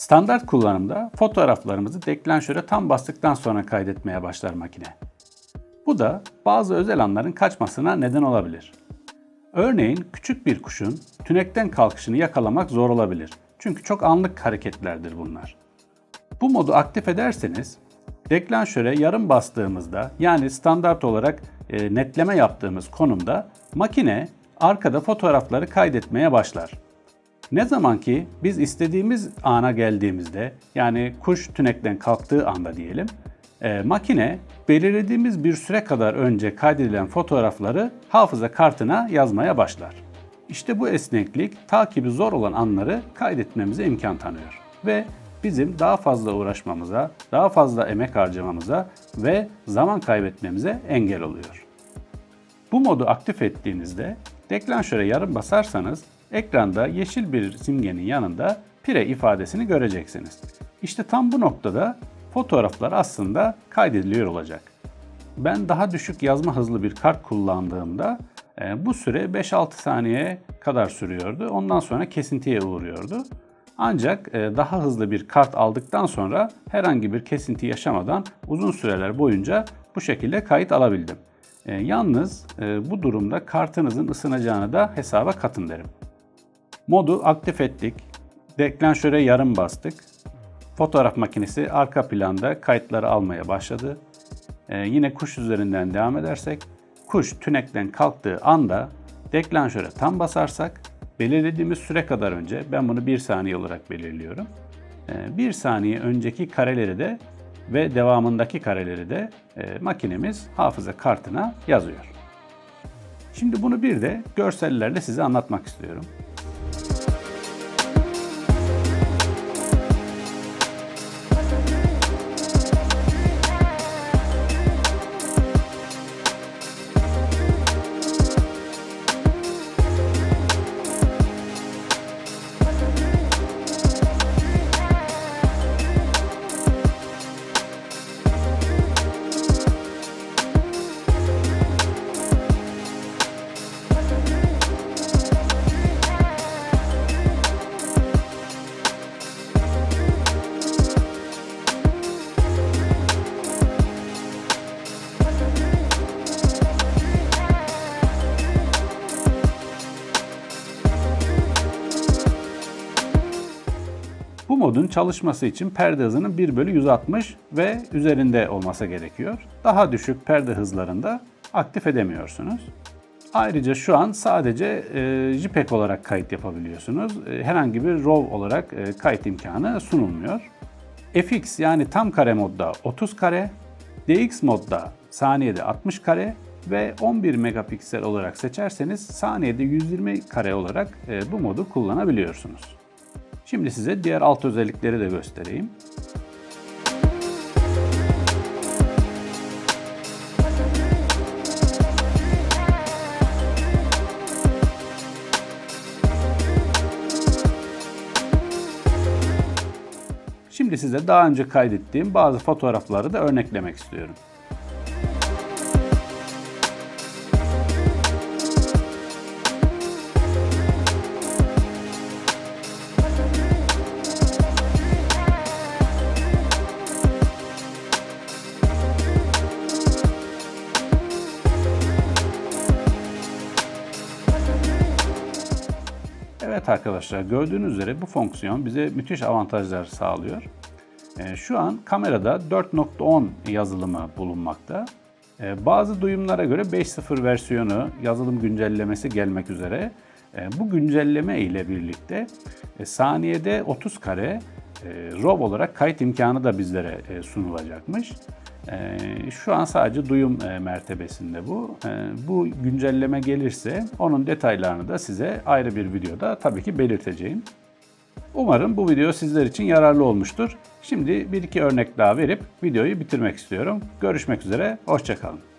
Standart kullanımda fotoğraflarımızı deklanşöre tam bastıktan sonra kaydetmeye başlar makine. Bu da bazı özel anların kaçmasına neden olabilir. Örneğin küçük bir kuşun tünekten kalkışını yakalamak zor olabilir. Çünkü çok anlık hareketlerdir bunlar. Bu modu aktif ederseniz deklanşöre yarım bastığımızda yani standart olarak e, netleme yaptığımız konumda makine arkada fotoğrafları kaydetmeye başlar. Ne zaman ki biz istediğimiz ana geldiğimizde yani kuş tünekten kalktığı anda diyelim e, makine belirlediğimiz bir süre kadar önce kaydedilen fotoğrafları hafıza kartına yazmaya başlar. İşte bu esneklik takibi zor olan anları kaydetmemize imkan tanıyor ve bizim daha fazla uğraşmamıza, daha fazla emek harcamamıza ve zaman kaybetmemize engel oluyor. Bu modu aktif ettiğinizde deklanşöre yarım basarsanız ekranda yeşil bir simgenin yanında pire ifadesini göreceksiniz. İşte tam bu noktada fotoğraflar aslında kaydediliyor olacak. Ben daha düşük yazma hızlı bir kart kullandığımda e, bu süre 5-6 saniye kadar sürüyordu. Ondan sonra kesintiye uğruyordu. Ancak e, daha hızlı bir kart aldıktan sonra herhangi bir kesinti yaşamadan uzun süreler boyunca bu şekilde kayıt alabildim. E, yalnız bu durumda kartınızın ısınacağını da hesaba katın derim. Modu aktif ettik. Deklanşöre yarım bastık. Fotoğraf makinesi arka planda kayıtları almaya başladı. Ee, yine kuş üzerinden devam edersek, kuş tünekten kalktığı anda deklanşöre tam basarsak, belirlediğimiz süre kadar önce, ben bunu bir saniye olarak belirliyorum. Ee, bir saniye önceki kareleri de ve devamındaki kareleri de e, makinemiz hafıza kartına yazıyor. Şimdi bunu bir de görsellerle size anlatmak istiyorum. Modun çalışması için perde hızının 1 bölü 160 ve üzerinde olması gerekiyor. Daha düşük perde hızlarında aktif edemiyorsunuz. Ayrıca şu an sadece e, JPEG olarak kayıt yapabiliyorsunuz. E, herhangi bir RAW olarak e, kayıt imkanı sunulmuyor. FX yani tam kare modda 30 kare, DX modda saniyede 60 kare ve 11 megapiksel olarak seçerseniz saniyede 120 kare olarak e, bu modu kullanabiliyorsunuz. Şimdi size diğer alt özellikleri de göstereyim. Şimdi size daha önce kaydettiğim bazı fotoğrafları da örneklemek istiyorum. Evet arkadaşlar gördüğünüz üzere bu fonksiyon bize müthiş avantajlar sağlıyor. Ee, Şu an kamerada 4.10 yazılımı bulunmakta. Ee, Bazı duyumlara göre 5.0 versiyonu yazılım güncellemesi gelmek üzere. Ee, Bu güncelleme ile birlikte e, saniyede 30 kare e, RAW olarak kayıt imkanı da bizlere e, sunulacakmış. Ee, Şu an sadece duyum e, mertebesinde bu. Ee, Bu güncelleme gelirse onun detaylarını da size ayrı bir videoda tabii ki belirteceğim. Umarım bu video sizler için yararlı olmuştur. Şimdi bir iki örnek daha verip videoyu bitirmek istiyorum. Görüşmek üzere, hoşçakalın.